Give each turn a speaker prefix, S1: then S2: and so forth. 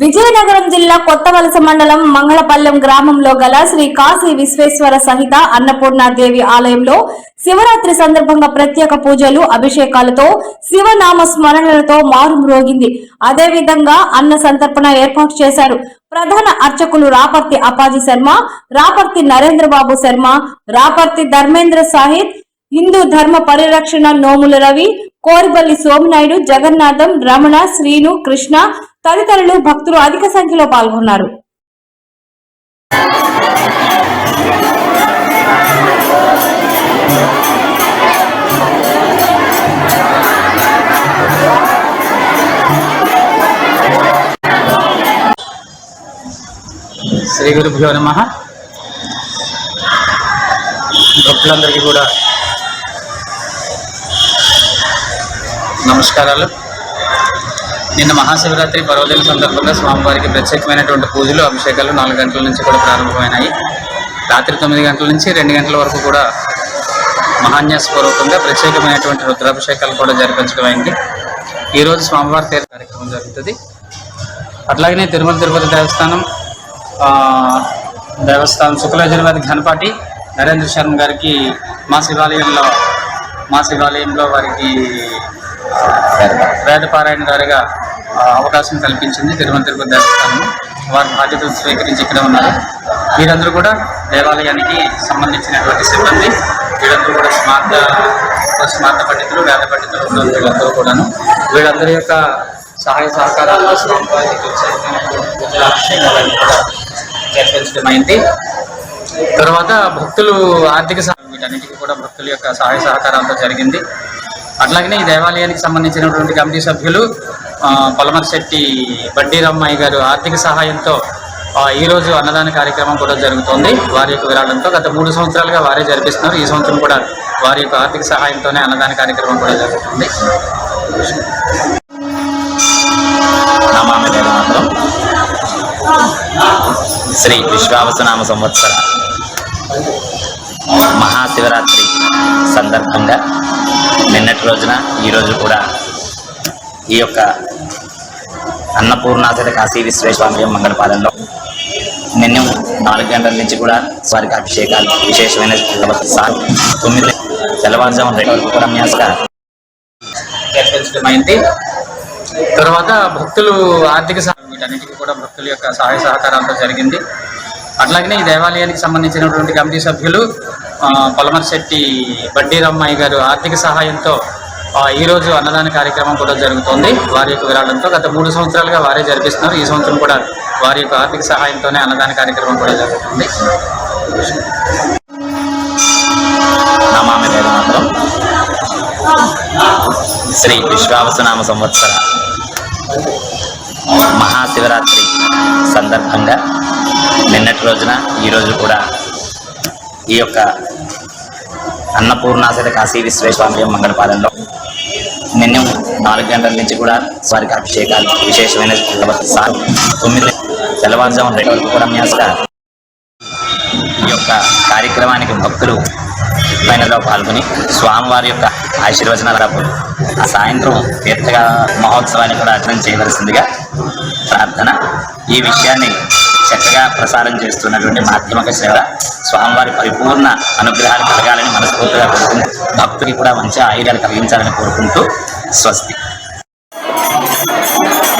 S1: విజయనగరం జిల్లా కొత్తవలస మండలం మంగళపల్లెం గ్రామంలో గల శ్రీ కాశీ విశ్వేశ్వర సహిత అన్నపూర్ణాదేవి ఆలయంలో శివరాత్రి సందర్భంగా ప్రత్యేక పూజలు అభిషేకాలతో శివనామ స్మరణలతో మారుమ్రోగింది. అదేవిధంగా అన్న సంతర్పణ ఏర్పాటు చేశారు. ప్రధాన అర్చకులు రాపర్తి అపాజీ శర్మ రాపర్తి నరేంద్రబాబు శర్మ రాపర్తి ధర్మేంద్ర సాహిత్ హిందూ ధర్మ పరిరక్షణ నోముల రవి కోరిబల్లి సోమనాయుడు జగన్నాథం రమణ శ్రీను కృష్ణ తదితరులు భక్తులు అధిక సంఖ్యలో పాల్గొన్నారు.
S2: శ్రీ గురుభ్యో నమ. భక్తులందరికీ కూడా నమస్కారాలు. నిన్న మహాశివరాత్రి పర్వదిన సందర్భంగా స్వామివారికి ప్రత్యేకమైనటువంటి పూజలు అభిషేకాలు నాలుగు గంటల నుంచి కూడా ప్రారంభమైనాయి. రాత్రి తొమ్మిది గంటల నుంచి రెండు గంటల వరకు కూడా మహాన్యాసపూర్వకంగా ప్రత్యేకమైనటువంటి రుద్రాభిషేకాలు కూడా జరిపించడం అయింది. ఈరోజు స్వామివారి తీర్థ కార్యక్రమం జరుగుతుంది. అట్లాగనే తిరుమల తిరుపతి దేవస్థానం దేవస్థానం శుక్లాజర్వాది ఘనపాటి నరేంద్ర శర్మ గారికి మా శివాలయంలో మా శివాలయంలో వారికి వేదపారాయణ గారిగా అవకాశం కల్పించింది తిరుమల తిరుపతి దేవస్థానం వారి బాధ్యతలు స్వీకరించి ఇక్కడ ఉన్నారు. వీరందరూ కూడా దేవాలయానికి సంబంధించినటువంటి సిబ్బంది వీళ్ళందరూ కూడా స్మార్థ స్మార్థ పండితులు వేద పండితులు ఉన్నారు వీళ్ళందరూ కూడాను. వీళ్ళందరి యొక్క సహాయ సహకారాలు స్వామివారికి పూజల కూడా జరిపించడం అయింది తర్వాత భక్తులు ఆర్థిక సహాయం వీటన్నిటికీ కూడా భక్తుల యొక్క సహాయ సహకారాలతో జరిగింది. అట్లాగనే ఈ దేవాలయానికి సంబంధించినటువంటి కమిటీ సభ్యులు పొలమర్శెట్టి బడ్డీరమ్మాయి గారు ఆర్థిక సహాయంతో ఈరోజు అన్నదాన కార్యక్రమం కూడా జరుగుతోంది. వారి యొక్క విరాళంతో గత మూడు సంవత్సరాలుగా వారే జరిపిస్తున్నారు. ఈ సంవత్సరం కూడా వారి యొక్క ఆర్థిక సహాయంతోనే అన్నదాన కార్యక్రమం కూడా జరుగుతుంది.
S3: శ్రీ విశ్వావసనామ సంవత్సర మహాశివరాత్రి సందర్భంగా నిన్నటి రోజున ఈరోజు కూడా ఈ యొక్క అన్నపూర్ణాసత కాశీ విశ్వేశ్వరయ్య మంగళపాలెంలో నిన్న నాలుగు గంటల నుంచి కూడా వారికి అభిషేకాలు విశేషమైన సార్. తొమ్మిది తెల్లవారుజాము రెండు వరకు కూడా
S2: అయింది. తర్వాత భక్తులు ఆర్థిక సహాయం వీటన్నిటికీ కూడా భక్తుల యొక్క సహాయ సహకారాలతో జరిగింది. అట్లాగనే ఈ దేవాలయానికి సంబంధించినటువంటి కమిటీ సభ్యులు పొలమర్శెట్టి బడ్డీరమ్మాయి గారు ఆర్థిక సహాయంతో ఈరోజు ఈ రోజు అన్నదాన కార్యక్రమం కూడా జరుగుతోంది. వారి యొక్క విరాళంతో గత మూడు సంవత్సరాలుగా వారే జరిపిస్తున్నారు. ఈ సంవత్సరం కూడా వారి యొక్క ఆర్థిక సహాయంతోనే అన్నదాన కార్యక్రమం కూడా జరుగుతుంది.
S3: నమామి వేదమంత్రం శ్రీ విశ్వావసనామ సంవత్సర మహాశివరాత్రి సందర్భంగా నిన్నటి రోజున ఈరోజు కూడా ఈ యొక్క అన్నపూర్ణాసత కాశీ విశ్వేశ్వరయ్య మంగళపాలెంలో నిన్న నాలుగు గంటల నుంచి కూడా వారికి అభిషేకాలు విశేషమైన తొమ్మిది తెల్లవారుజాము రెండు వరకు కూడా ఈ యొక్క కార్యక్రమానికి భక్తులు పైనలో పాల్గొని స్వామివారి యొక్క ఆశీర్వచనాలు ఆ సాయంత్రం తీర్థగా మహోత్సవాన్ని కూడా అటెండ్ చేయవలసిందిగా ప్రార్థన. ఈ విషయాన్ని చక్కగా ప్రసారం చేస్తున్నటువంటి మాధ్యమిక సేవ స్వామివారి పరిపూర్ణ అనుగ్రహాలు కలగాలని మనస్ఫూర్తిగా భక్తుడికి కూడా మంచి ఆయుధాలు కలిగించాలని కోరుకుంటూ స్వస్తి.